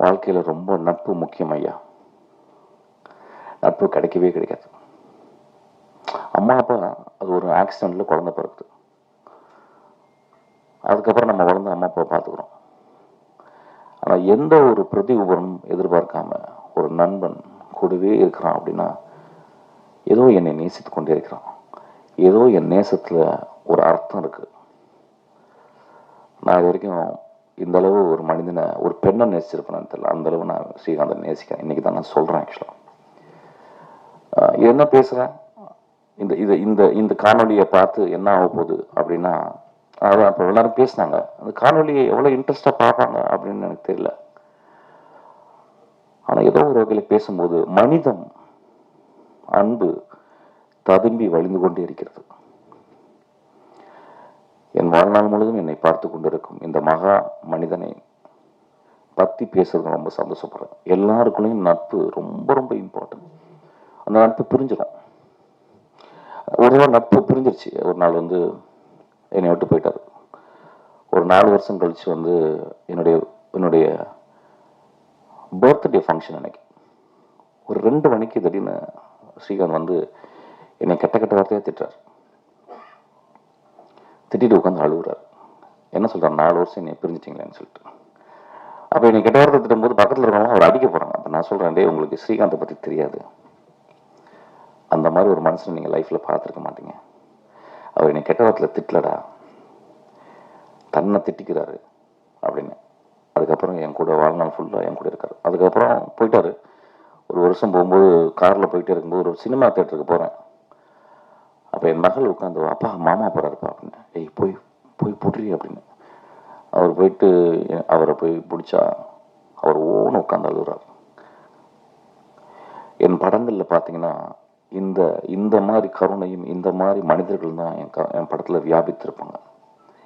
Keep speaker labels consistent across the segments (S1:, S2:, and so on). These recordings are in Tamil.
S1: வாழ்க்கையில் ரொம்ப நட்பு முக்கியம் ஐயா. நட்பு கிடைக்கவே கிடைக்காது. அம்மா அப்பா அது ஒரு ஆக்சிடெண்ட்டில் குழந்தை பிறகு அதுக்கப்புறம் நம்ம வளர்ந்து அம்மா அப்பா பார்த்துக்குறோம். ஆனால் எந்த ஒரு பிரதி உபரமும் எதிர்பார்க்காம ஒரு நண்பன் கூடவே இருக்கிறான் அப்படின்னா ஏதோ என்னை நேசித்து கொண்டே இருக்கிறான். ஏதோ என் நேசத்தில் ஒரு அர்த்தம் இருக்குது நான் இது வரைக்கும் இந்த அளவு ஒரு மனிதனை ஒரு பெண்ணை நேசிச்சிருப்பேன்னு தெரியல. அந்த அளவு நான் ஸ்ரீகாந்தன் நேசிக்கிறேன். இன்னைக்கு தான் நான் சொல்கிறேன் ஆக்சுவலாக என்ன பேசுகிறேன் இந்த இது இந்த இந்த காணொலியை பார்த்து என்ன ஆக போகுது அப்படின்னா அதான் இப்போ எல்லாரும் பேசினாங்க. அந்த காணொலியை எவ்வளோ இன்ட்ரெஸ்டாக பார்ப்பாங்க அப்படின்னு எனக்கு தெரியல. ஆனால் ஏதோ ஒரு வகையில் பேசும்போது மனிதம் அன்பு ததும்பி வழிந்து கொண்டே இருக்கிறது. என் வாழ்நாள் முழுவதும் என்னை பார்த்து கொண்டிருக்கும் இந்த மகா மனிதனை பற்றி பேசுறது ரொம்ப சந்தோஷப்படுறேன். எல்லாருக்குள்ளேயும் நட்பு ரொம்ப ரொம்ப இம்பார்ட்டன்ட் அந்த நட்பு பிரிஞ்சிடும் ஒரு நாள் நட்பு பிரிஞ்சிருச்சு. ஒரு நாள் வந்து என்னை விட்டு போயிட்டாரு. ஒரு நாலு வருஷம் கழித்து வந்து என்னுடைய என்னுடைய பர்த்டே ஃபங்க்ஷன் அன்னைக்கு. ஒரு ரெண்டு மணிக்கு திடீர்னு ஸ்ரீகாந்த் வந்து என்னை கெட்ட கெட்ட வார்த்தையாக திட்டுறார். திட்டிட்டு உட்காந்து அழுகுறாரு. என்ன சொல்கிறார் நாலு வருஷம் என்னை பிரிஞ்சிட்டீங்களேன்னு சொல்லிட்டு. அப்போ என்னை கெட்ட வார்த்தை திட்டும்போது பக்கத்தில் இருக்கவங்க அவர் அடிக்க போகிறாங்க அப்போ நான் சொல்கிறேன் டே உங்களுக்கு ஸ்ரீகாந்தை பற்றி தெரியாது. அந்த மாதிரி ஒரு மனுஷனை நீங்கள் லைஃப்பில் பார்த்துருக்க மாட்டீங்க. அவர் என்னை கெட்ட வார்த்தையில் திட்டலடா. தன்னை திட்டிக்கிறாரு அப்படின்னு. அதுக்கப்புறம் என் கூட வாழ்நாள் ஃபுல்லாக என் கூட இருக்கார். அதுக்கப்புறம் போயிட்டாரு. ஒரு வருஷம் போகும்போது காரில் போயிட்டே இருக்கும்போது ஒரு சினிமா தேட்டருக்கு போகிறேன் அப்போ என் மகள் உட்காந்து அப்பா மாமா போகிறாருப்பா அப்படின்னு. ஏய் போய் போய் புடுறி அப்படின்னு. அவர் போயிட்டு அவரை போய் பிடிச்சா அவர் ஓன உட்காந்து அழுகிறார். என் படங்களில் பார்த்தீங்கன்னா இந்த இந்த மாதிரி கருணையும் இந்த மாதிரி மனிதர்கள் தான் என் க என் படத்தில் வியாபித்திருப்பாங்க.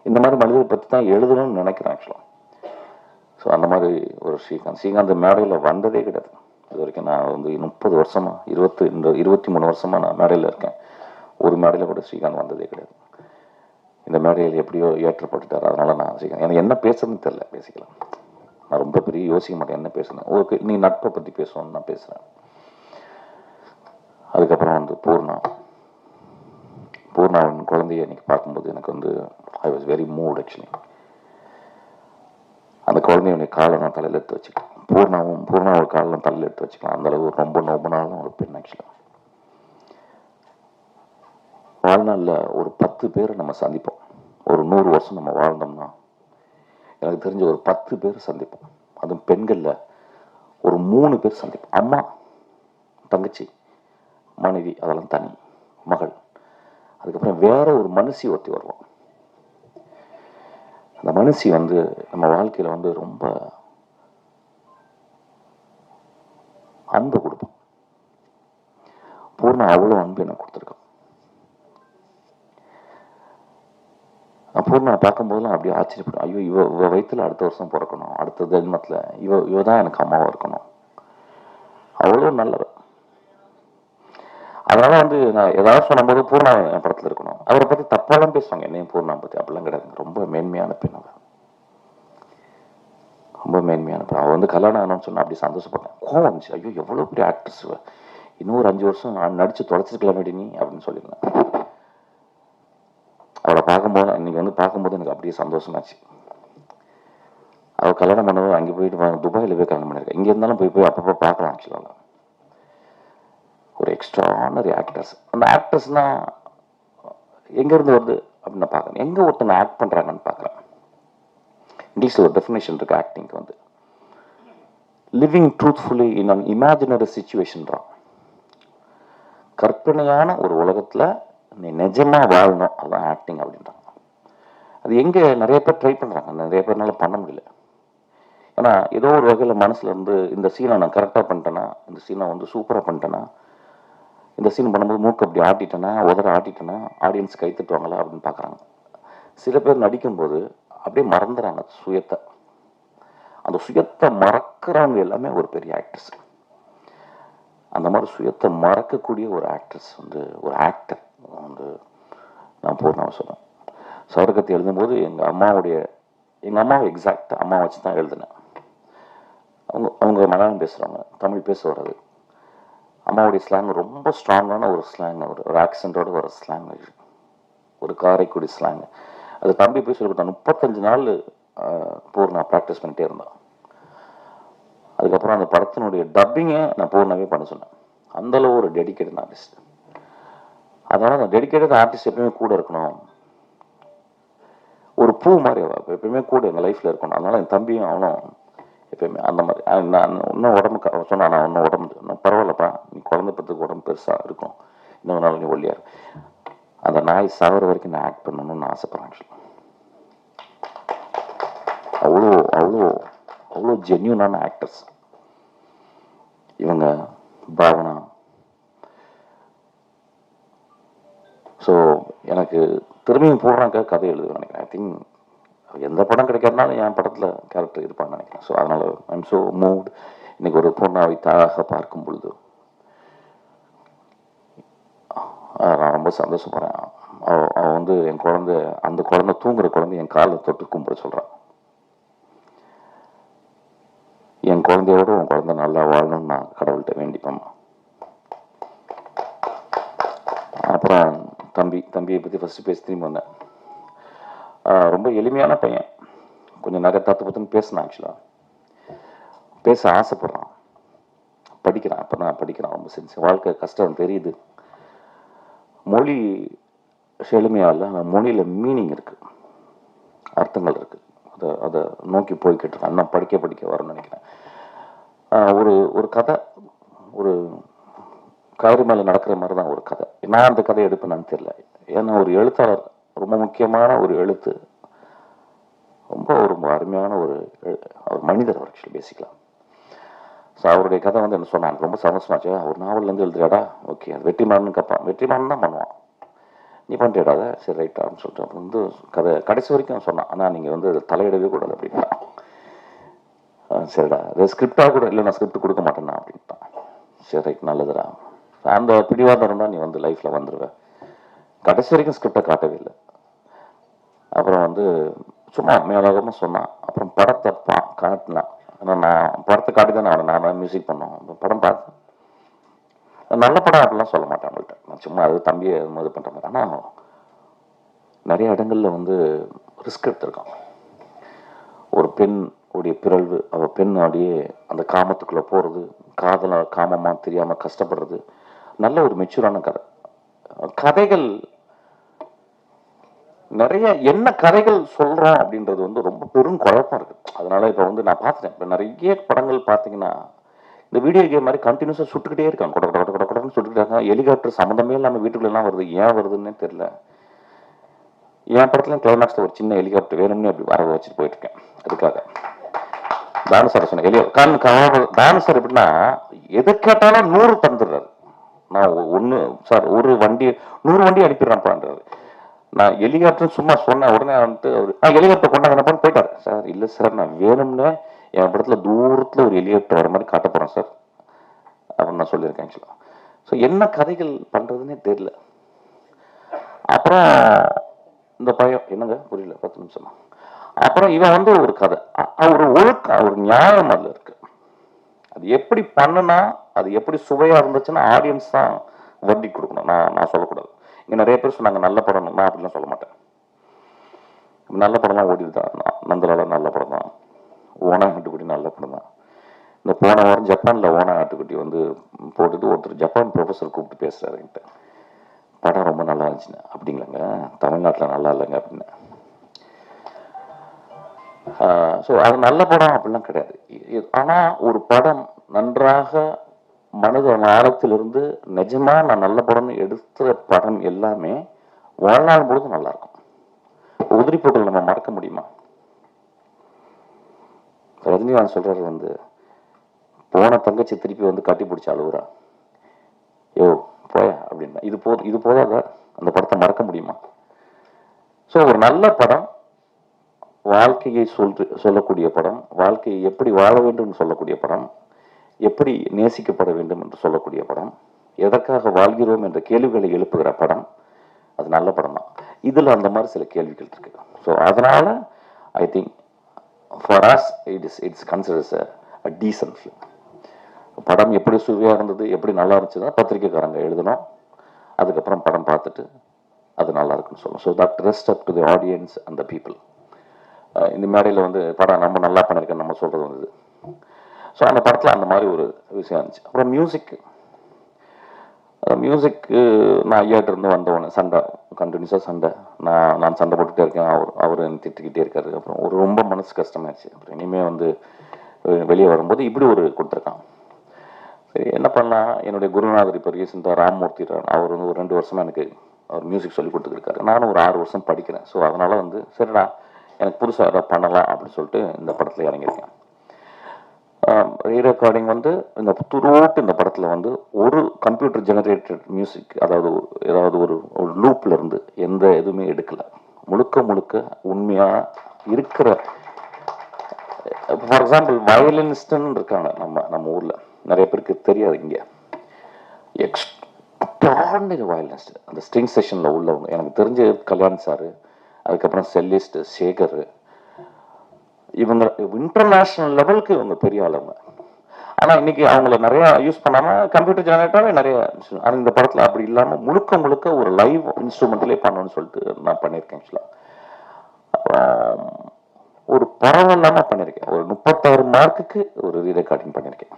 S1: இந்த மாதிரி மனிதரை பற்றி தான் எழுதணும்னு நினைக்கிறேன் ஆக்சுவலாக ஸோ அந்த மாதிரி ஒரு ஸ்ரீகாந்த். ஸ்ரீகாந்த் மேடையில் வந்ததே கிடையாது. இது வரைக்கும் நான் வந்து முப்பது வருஷமா இருபத்தி இந்த இருபத்தி மூணு வருஷமா நான் மேடையில் இருக்கேன். ஒரு மேடையில் கூட ஸ்ரீகாந்த் வந்ததே கிடையாது. இந்த மேடையில் எப்படியோ ஏற்றப்பட்டுட்டார். அதனால நான் ஆசைக்கிறேன் எனக்கு என்ன பேசுறதுன்னு தெரியல பேசிக்கலாம் நான் ரொம்ப பெரிய யோசிக்க மாட்டேன் என்ன பேசுனேன் ஓகே நீ நட்பை பற்றி பேசணும்னு நான் பேசுகிறேன் அதுக்கப்புறம் வந்து பூர்ணா. பூர்ணாவின் குழந்தைய இன்னைக்கு பார்க்கும்போது எனக்கு வந்து I was very mood actually அந்த குழந்தையுடைய காலை நான் தலையில் எடுத்து வச்சுக்கலாம் பூர்ணாவும் பூர்ணாவோட காலை நான் தலையில் எடுத்து வச்சுக்கலாம். அந்தளவு ரொம்ப நோபனாலும் ஒரு பெண் ஆக்சுவலாக வாழ்நாளில் ஒரு பத்து பேரை நம்ம சந்திப்போம். ஒரு நூறு வருஷம் நம்ம வாழ்ந்தோம்னா எனக்கு தெரிஞ்ச ஒரு பத்து பேர் சந்திப்போம். அதுவும் பெண்களில் ஒரு மூணு பேர் சந்திப்போம். அம்மா தங்கச்சி மனைவி அதெல்லாம் தனி மகள். அதுக்கப்புறம் வேற ஒரு மனுஷி ஒருத்தி வருவோம் அந்த மனுஷி வந்து நம்ம வாழ்க்கையில வந்து ரொம்ப அன்பு கொடுப்போம் பூர்ணா அவ்வளோ அன்பு எனக்கு கொடுத்துருக்கான். நான் பார்க்கும்போதெல்லாம் அப்படியே ஆச்சரியப்படும் ஐயோ இவ இவ வயிற்றில் அடுத்த வருஷம் பிறக்கணும். அடுத்த ஜென்மத்தில் இவ இவ தான் எனக்கு அம்மாவாக இருக்கணும். அவ்வளோ நல்லவ. அதனால வந்து நான் ஏதாவது சொல்லும்போது பூர்ணா என் படத்தில் இருக்கணும். அவரை பற்றி தப்பாலாம் பேசுவாங்க. என்னையும் பூர்ணா பற்றி அப்படிலாம் கிடையாது. ரொம்ப மேன்மையான பெண் அவர் ரொம்ப மேன்மையான பெண். அவள் வந்து கல்யாணம் ஆகணும்னு சொன்னால் அப்படி சந்தோஷப்பட்டேன் கோவம் வந்துச்சு. ஐயோ எவ்வளோ பெரிய ஆக்ட்ரஸ் இன்னும் ஒரு அஞ்சு வருஷம் நான் நடித்து தொலைச்சிருக்கலாமேடி நீ அப்படின்னு சொல்லியிருந்தேன். அவளை பார்க்கும்போது இன்னைக்கு வந்து பார்க்கும்போது எனக்கு அப்படியே சந்தோஷமாச்சு. அவள் கல்யாணம் பண்ணவும் அங்கே போயிட்டு துபாயில் போய் கல்யாணம் பண்ணியிருக்கேன் இங்கே இருந்தாலும் போய் போய் அப்பப்போ பார்க்கலாம் ஆக்சுவலாக ஒரு எக்ஸ்ட்ரானரி ஆக்டர்ஸ் அந்த ஆக்டர்ஸ்னால் எங்கேருந்து வருது அப்படின்னு நான் பார்க்குறேன் எங்கே ஒருத்தங்க ஆக்ட் பண்ணுறாங்கன்னு பார்க்குறேன் இங்கிலீஷில் ஒரு டெஃபினேஷன் இருக்குது ஆக்டிங்க்கு வந்து. Living truthfully in an imaginary சுச்சுவேஷன்றான் கற்பனையான ஒரு உலகத்தில் நீ நிஜமா வாழணும் அதுதான் ஆக்டிங் அப்படின்றாங்க. அது எங்கே நிறைய பேர் ட்ரை பண்ணுறாங்க நிறைய பேர்னால பண்ண முடியல. ஏன்னா ஏதோ ஒரு வகையில் மனசுல இருந்து இந்த சீனை நான் கரெக்டாக பண்ணிட்டேனா இந்த சீனை வந்து சூப்பராக பண்ணிட்டேனா இந்த சீன் பண்ணும்போது மூக்கு அப்படி ஆட்டிட்டேனா உதற ஆட்டிட்டேனா ஆடியன்ஸ் கை தட்டுவாங்களா அப்படின்னு பார்க்குறாங்க. சில பேர் நடிக்கும்போது அப்படியே மறந்துறாங்க சுயத்தை. அந்த சுயத்தை மறக்கிறவங்க எல்லாமே ஒரு பெரிய ஆக்ட்ரஸ் அந்த மாதிரி சுயத்தை மறக்கக்கூடிய ஒரு ஆக்ட்ரஸ் வந்து ஒரு ஆக்டர் நான் பூர்ணாவை சொன்னேன் சவர்க்கத்தை எழுதும்போது எங்கள் அம்மாவுடைய எங்கள் அம்மாவை எக்ஸாக்ட் அம்மா வச்சு தான் எழுதினேன். அவங்க அவங்க மலையாளம் பேசுகிறவங்க தமிழ் பேச வர்றது. அம்மாவுடைய ஸ்லாங் ரொம்ப ஸ்ட்ராங்கான ஒரு ஸ்லாங் ஒரு ஒரு ஆக்சென்ட்டோட வர ஸ்லாங் ஒரு காரைக்குடி ஸ்லாங் அது தம்பி போய் சொல்லி முப்பத்தஞ்சு நாள் பூர்ணா ப்ராக்டிஸ் பண்ணிட்டே இருந்தேன். அதுக்கப்புறம் அந்த படத்தினுடைய டப்பிங்கை நான் பூர்ணாவே பண்ண சொன்னேன். அந்தளவு ஒரு ஒரு நான் ஆர்டிஸ்ட் அதனால அந்த டெடிக்கேட்டட் ஆர்டிஸ்ட் எப்பயுமே கூட இருக்கணும். ஒரு பூ மாதிரி எப்பயுமே கூட எங்கள் லைஃப்பில் இருக்கணும். அதனால என் தம்பியும் அவனும் எப்பயுமே அந்த மாதிரி. நான் இன்னும் உடம்பு அவன் சொன்னான் நான் இன்னும் உடம்பு இன்னும் பரவாயில்லப்பா நீ குழந்தை பத்துக்கு உடம்பு பெருசாக இருக்கும் இன்னொரு நாள் நீ ஒல்லியா அந்த நாய் சாகிற வரைக்கும் நான் ஆக்ட் பண்ணணும்னு ஆசைப்படுறேன் actually. அவ்வளோ அவ்வளோ அவ்வளோ ஜென்யூனான ஆக்டர்ஸ் இவங்க பாவனா ஸோ எனக்கு திரும்பியும் போடுறாங்க கதை எழுதுவேன் நினைக்கிறேன். ஐ திங்க் எந்த படம் கிடைக்காதனாலும் என் படத்தில் கேரக்டர் இருப்பான்னு நினைக்கிறேன். ஸோ அதனால் ஐம் ஸோ மூவ்ட் இன்னைக்கு ஒரு பொண்ணாவை தாயாக பார்க்கும் பொழுது நான் ரொம்ப சந்தோஷப்படுறேன். அவ அவ வந்து என் குழந்தை அந்த குழந்தை தூங்குற குழந்தை என் காலில் தொட்டு கும்பிட சொல்கிறான் என் குழந்தையோட உன் குழந்தை நல்லா வாழணும்னு நான் கடவுள்கிட்ட வேண்டிப்பேம்மா. அப்புறம் தம்பி தம்பியை பற்றி ஃபஸ்ட்டு பேசி திரும்பி வந்தேன். ரொம்ப எளிமையான பையன். கொஞ்சம் நகை தத்து பத்துன்னு பேசினேன் ஆக்சுவலாக பேச ஆசைப்படுறான். படிக்கிறான் அப்போ தான் படிக்கிறான் ரொம்ப செஞ்சு வாழ்க்கை கஷ்டம் தெரியுது. மொழி செழுமையாக இல்லை ஆனால் மொழியில் மீனிங் இருக்குது அர்த்தங்கள் இருக்குது அதை அதை நோக்கி போய்கிட்டு இருக்கேன். இன்னும் படிக்க படிக்க வரும்னு நினைக்கிறேன். ஒரு ஒரு கதை ஒரு கயிறு மேலே நடக்கிற மாதிரி தான் ஒரு கதை. நான் அந்த கதையை எடுப்பேன்னு தெரியல. ஏன்னா ஒரு எழுத்தாளர் ரொம்ப முக்கியமான ஒரு எழுத்து. ரொம்ப ஒரு அருமையான ஒரு எழு- அவர் மனிதர் அவர் ஆக்சுவலி பேசிக்கலாம் ஸோ அவருடைய கதை வந்து என்ன சொன்னான்? ரொம்ப சந்தோஷமாச்சு ஒரு நாவல்லேருந்து எழுதுறாடா ஓகே. அது வெற்றிமாறன் கேட்பான் வெற்றிமாறன் தான் பண்ணுவான். நீ பண்ணிட்டாத சரி ரைட்டா அப்படின்னு சொல்லிட்டு அப்புறம் வந்து கதை கடைசி வரைக்கும் சொன்னான். ஆனால் நீங்கள் வந்து தலையிடவே கூடாது அப்படின்னா சரிடா. அது ஸ்கிரிப்டாக கூட இல்லை நான் ஸ்கிரிப்ட் கொடுக்க மாட்டேன்னா அப்படின்ட்டான். சரி ரைட் நல்லதுடா. அந்த பிடிவாதம் இருந்தால் நீ வந்து லைஃப்பில் வந்துடுவ கடைசி வரைக்கும் ஸ்கிரிப்டை காட்டவே இல்லை. அப்புறம் வந்து சும்மா மேலோகமாக சொன்னான் அப்புறம் படத்தை பா காட்டினான் ஆனால் நான் படத்தை காட்டி தான் நான் நான் மியூசிக் பண்ணோம்? அந்த படம் பார்த்தேன் நல்ல படம் அப்படிலாம் சொல்ல மாட்டேன் அவங்கள்ட்ட. நான் சும்மா அது தம்பியை இது பண்ணுற மாதிரி. ஆனால் நிறைய இடங்கள்ல வந்து ரிஸ்க் எடுத்திருக்கான். ஒரு பெண் உடைய பிறழ்வு அவள் பெண்ணாடியே அந்த காமத்துக்குள்ளே போகிறது காதல காமமாக தெரியாமல் கஷ்டப்படுறது நல்ல ஒரு மெச்சூரான கதை. கதைகள் நிறைய என்ன கதைகள் சொல்றோம் அப்படின்றது வந்து ரொம்ப பெரும் குழப்பம் இருக்கு. அதனால இப்போ வந்து நான் பார்த்துட்டேன். இப்போ நிறைய படங்கள் பார்த்தீங்கன்னா இந்த வீடியோ கேம் மாதிரி கண்டினியூஸாக சுட்டுக்கிட்டே இருக்காங்க. கொட கொட கொட கொடன்னு சுட்டுக்கிட்டே இருக்காங்க. ஹெலிகாப்டர் சம்மந்தமே இல்லாமல் வீட்டுக்குள்ள வருது. ஏன் வருதுன்னே தெரியல. என் படத்துல கிளைமேக்ஸ்ல ஒரு சின்ன ஹெலிகாப்டர் வேணும்னு அப்படி வர வச்சுட்டு போயிட்டு இருக்கேன். அதுக்காக. தானு சார் சொன்னேன் ஹெலிகா காரணம் தானு சார் எப்படின்னா எது கேட்டாலும் நூறு தந்துடுறாரு. நான் ஒன்று சார் ஒரு வண்டி நூறு வண்டி அனுப்பிடுறேன்ப்பான்றாரு நான் ஹெலிகாப்டர் சும்மா சொன்னேன் உடனே வந்துட்டு அவர் ஆ ஹெலிகாப்டர் கொண்டாங்கன்னு போயிட்டார். சார் இல்லை சார் நான் வேணும்னு என் படத்துல தூரத்தில் ஒரு ஹெலிகாப்டர் வர மாதிரி காட்ட போகிறேன் சார். அப்படின்னு நான் சொல்லியிருக்கேன் ஆக்சுவலாக ஸோ என்ன கதைகள் பண்ணுறதுன்னே தெரியல. அப்புறம் இந்த பையன் என்னங்க? புரியல பத்து நிமிஷமா? அப்புறம் இவன் வந்து ஒரு கதை. அ- ஒரு ஒழுக்கம் ஒரு நியாயம் அதில் இருக்கு. அது எப்படி பண்ணுனா அது எப்படி சுவையா இருந்துச்சுன்னா ஆடியன்ஸ் தான் வட்டி கொடுக்கணும். நான் நான் சொல்லக்கூடாது. இங்கே நிறைய பேர் சொன்னாங்க நல்ல படம் நான் அப்படிலாம் சொல்ல மாட்டேன். நல்ல படம்லாம் ஓடிது தான். நந்தலால நல்ல படம் தான். ஓனா ஆட்டுக்குட்டி நல்ல படம் தான். இந்த போன வாரம் ஜப்பானில் ஓனா ஆட்டுக்குட்டி வந்து போட்டுட்டு ஒருத்தர் ஜப்பான் ப்ரொஃபஸர் கூப்பிட்டு பேசுறாரு என்கிட்ட. படம் ரொம்ப நல்லா இருந்துச்சுங்க அப்படிங்களாங்க? தமிழ்நாட்டில் நல்லா இல்லைங்க. அப்படின்னு. ஸோ அது நல்ல படம் அப்படிலாம் கிடையாது. ஆனால் ஒரு படம் நன்றாக மனித ஆழத்திலிருந்து நிஜமா நான் நல்ல படம்னு எடுத்த படம் எல்லாமே வாழ்நாள் பொழுது நல்லா இருக்கும். உதிரி போட்டல் நம்ம மறக்க முடியுமா? ரஜினிகாந்த் சொல்றாரு வந்து போன தங்கச்சி திருப்பி வந்து கட்டி பிடிச்ச அழுகுறா யோ போயா அப்படின்னா இது போ இது போதாத? அந்த படத்தை மறக்க முடியுமா? ஸோ ஒரு நல்ல படம் வாழ்க்கையை சொல் சொல்லக்கூடிய படம் வாழ்க்கையை எப்படி வாழ வேண்டும் என்று சொல்லக்கூடிய படம் எப்படி நேசிக்கப்பட வேண்டும் என்று சொல்லக்கூடிய படம் எதற்காக வாழ்கிறோம் என்ற கேள்விகளை எழுப்புகிற படம் அது நல்ல படம் தான். இதில் அந்த மாதிரி சில கேள்விகள் இருக்கு. ஸோ அதனால I think for as it is it's considers a decent film படம் எப்படி சுவையாக இருந்தது எப்படி நல்லா இருந்துச்சுன்னா பத்திரிக்கைக்காரங்க எழுதணும். அதுக்கப்புறம் படம் பார்த்துட்டு அது நல்லா இருக்குன்னு சொல்லணும். So that rest up to the audience the people இந்த மேடையில் வந்து படம் நம்ம நல்லா பண்ணியிருக்கேன் நம்ம சொல்கிறது வந்து ஸோ அந்த படத்தில் அந்த மாதிரி ஒரு விஷயம் இருந்துச்சு. அப்புறம் மியூசிக் மியூசிக்கு நான் ஐயாட்டிருந்து வந்தவொடனே சண்டை கண்டினியூஸாக சண்டை. நான் நான் சண்டை போட்டுகிட்டே இருக்கேன். அவர் அவர் என்னை திட்டிக்கிட்டே இருக்காரு. அப்புறம் ஒரு ரொம்ப மனசு கஷ்டமாயிடுச்சு அப்புறம் இனிமேல் வந்து வெளியே வரும்போது இப்படி ஒரு கொடுத்துருக்கான். சரி என்ன பண்ணலாம் என்னுடைய குருநாதர் இப்போ ரீசெண்டாக ராம்மூர்த்தி அவர் வந்து ஒரு ரெண்டு வருஷமாக எனக்கு அவர் மியூசிக் சொல்லி கொடுத்துருக்காரு நானும் ஒரு ஆறு வருஷம் படிக்கிறேன். ஸோ அதனால் வந்து சரிடா எனக்கு புதுசாக எதாவது பண்ணலாம் அப்படின்னு சொல்லிட்டு இந்த படத்தில் இறங்கியிருக்கேன். ரீரெக்கார்டிங் வந்து இந்த துருவோட்டு இந்த படத்தில் வந்து ஒரு கம்ப்யூட்டர் ஜெனரேட்டட் மியூசிக் அதாவது ஏதாவது ஒரு ஒரு லூப்பில் இருந்து எந்த எதுவுமே எடுக்கலை. முழுக்க முழுக்க உண்மையாக இருக்கிற ஃபார் எக்ஸாம்பிள் வயலினிஸ்ட்னு இருக்காங்க நம்ம நம்ம ஊரில். நிறைய பேருக்கு தெரியாது இங்கே. எக்ஸ்ட்ராடனரி வயலினிஸ்ட் அந்த ஸ்ட்ரிங் செஷனில் உள்ளவங்க எனக்கு தெரிஞ்ச கல்யாண் சார் அதுக்கப்புறம் செல்லிஸ்ட் சேகர் இவங்க இன்டர்நேஷனல் லெவலுக்கு இவங்க பெரிய ஆளுங்க. ஆனால் இன்னைக்கு அவங்கள நிறைய யூஸ் பண்ணாம கம்ப்யூட்டர் ஜெனரேட்டாவே நிறைய ஆனால் இந்த படத்தில் அப்படி இல்லாமல் முழுக்க முழுக்க ஒரு லைவ் இன்ஸ்ட்ருமெண்ட்லேயே பண்ணணும்னு சொல்லிட்டு நான் பண்ணியிருக்கேன் ஆக்சுவலாக ஒரு பரவ பண்ணியிருக்கேன். ஒரு முப்பத்தாறு மார்க்குக்கு ஒரு ரீரெக்கார்டிங் பண்ணியிருக்கேன்.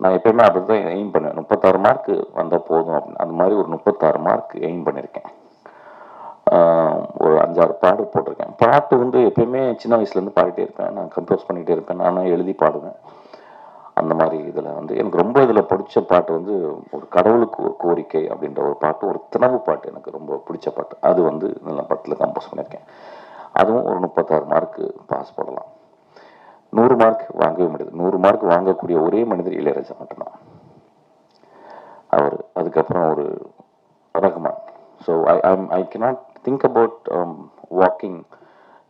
S1: நான் எப்பயுமே அப்படி தான் எய்ம் பண்ணுவேன். முப்பத்தாறு மார்க் வந்தால் போதும் அப்படின்னு. அந்த மாதிரி ஒரு முப்பத்தாறு மார்க் எய்ம் பண்ணியிருக்கேன். ஒரு அஞ்சாறு பாட்டு போட்டிருக்கேன். பாட்டு வந்து எப்பயுமே சின்ன வயசுலேருந்து பாடிட்டே இருப்பேன். நான் கம்போஸ் பண்ணிகிட்டே இருப்பேன். நானும் எழுதி பாடுவேன். அந்த மாதிரி இதில் வந்து எனக்கு ரொம்ப இதில் பிடிச்ச பாட்டு வந்து ஒரு கடவுளுக்கு ஒரு கோரிக்கை அப்படின்ற ஒரு பாட்டு ஒரு தினவு பாட்டு எனக்கு ரொம்ப பிடிச்ச பாட்டு. அது வந்து நல்ல படத்தில் கம்போஸ் பண்ணியிருக்கேன். அதுவும் ஒரு முப்பத்தாறு மார்க்கு பாஸ் போடலாம். நூறு மார்க் வாங்கவே முடியாது. நூறு மார்க் வாங்கக்கூடிய ஒரே மனிதர் இளையராஜா மட்டும்தான். அவர். அதுக்கப்புறம் ஒரு Rahman. So I I I think about walking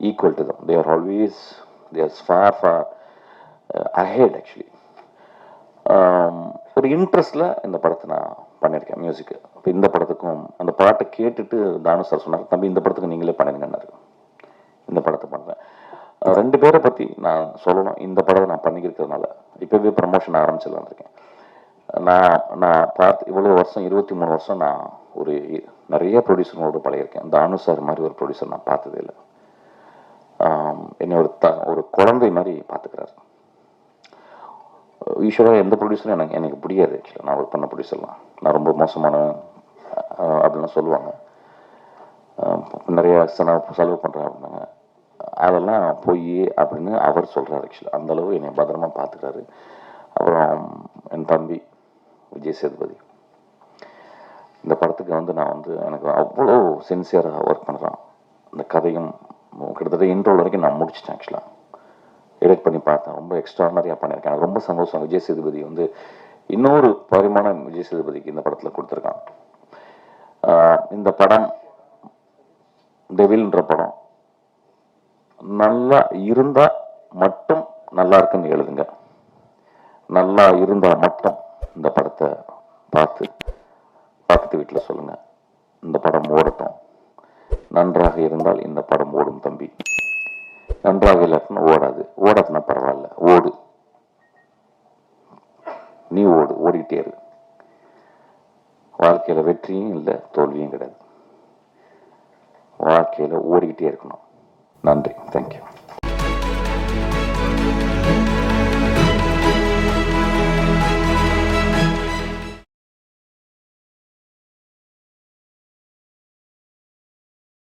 S1: equal to them they are always they are for for ahead actually ஒரு இன்ட்ரெஸ்டில் இந்த படத்தை நான் பண்ணியிருக்கேன் மியூசிக்கு இப்போ இந்த படத்துக்கும் அந்த பாட்டை கேட்டுட்டு தானு சார் சொன்னார். தம்பி இந்த படத்துக்கு நீங்களே பண்ணிருங்கன்னாரு. இந்த படத்தை பண்ணுறேன். ரெண்டு பேரை பற்றி நான் சொல்லணும். இந்த படத்தை நான் பண்ணிக்கிறதுனால இப்போவே ப்ரமோஷன் ஆரம்பிச்சிடலாம் இருக்கேன். நான் நான் பார்த்து இவ்வளோ வருஷம் இருபத்தி மூணு வருஷம் நான் ஒரு நிறைய ப்ரொடியூசரோடு பழகிருக்கேன் தானு சார் மாதிரி ஒரு ப்ரொடியூசர் நான் பார்த்ததே இல்லை. என்னை ஒரு த ஒரு குழந்தை மாதிரி பார்த்துக்கிறாரு. ஈஸ்வராக எந்த ப்ரொடியூசரும் எனக்கு எனக்கு பிடிக்காது ஆக்சுவலாக நான் ஒர்க் பண்ண ப்ரொடியூசர்லாம் நான் ரொம்ப மோசமான அப்படிலாம் சொல்லுவாங்க. நிறைய செலவு செலவு பண்ணுறேன் அப்படின்னாங்க. அதெல்லாம் போய் அப்படின்னு அவர் சொல்கிறார் ஆக்சுவலாக அந்தளவு என்னை பத்திரமா பார்த்துக்கிறாரு. அப்புறம் என் தம்பி விஜய் சேதுபதி. இந்த படத்துக்கு வந்து நான் வந்து எனக்கு அவ்வளோ சின்சியராக ஒர்க் பண்ணுறான் இந்த கதையும் கிட்டத்தட்ட இன்ட்ரோல் வரைக்கும் நான் முடிச்சிட்டேன் ஆக்சுவலாக எடிட் பண்ணி பார்த்தேன். ரொம்ப எக்ஸ்ட்ரானரியாக பண்ணியிருக்கேன். எனக்கு ரொம்ப சந்தோஷம். விஜய் சேதுபதி வந்து இன்னொரு பரிமாணம் விஜய் சேதுபதிக்கு இந்த படத்தில் கொடுத்துருக்கான். இந்த படம் டெவில்ன்ற படம் நல்லா இருந்தால் மட்டும் நல்லா இருக்குன்னு எழுதுங்க. நல்லா இருந்தால் மட்டும் இந்த படத்தை பார்த்து பக்கத்து வீட்டில் சொல்லுங்க. இந்த படம் ஓடட்டும். நன்றாக இருந்தால் இந்த படம் ஓடும் தம்பி. நன்றாக இல்லாட்டினா ஓடாது. ஓடாதுன்னா பரவாயில்ல. ஓடு. நீ ஓடு. ஓடிக்கிட்டே இரு. வாழ்க்கையில வெற்றியும் இல்லை தோல்வியும் கிடையாது. வாழ்க்கையில ஓடிக்கிட்டே இருக்கணும். நன்றி.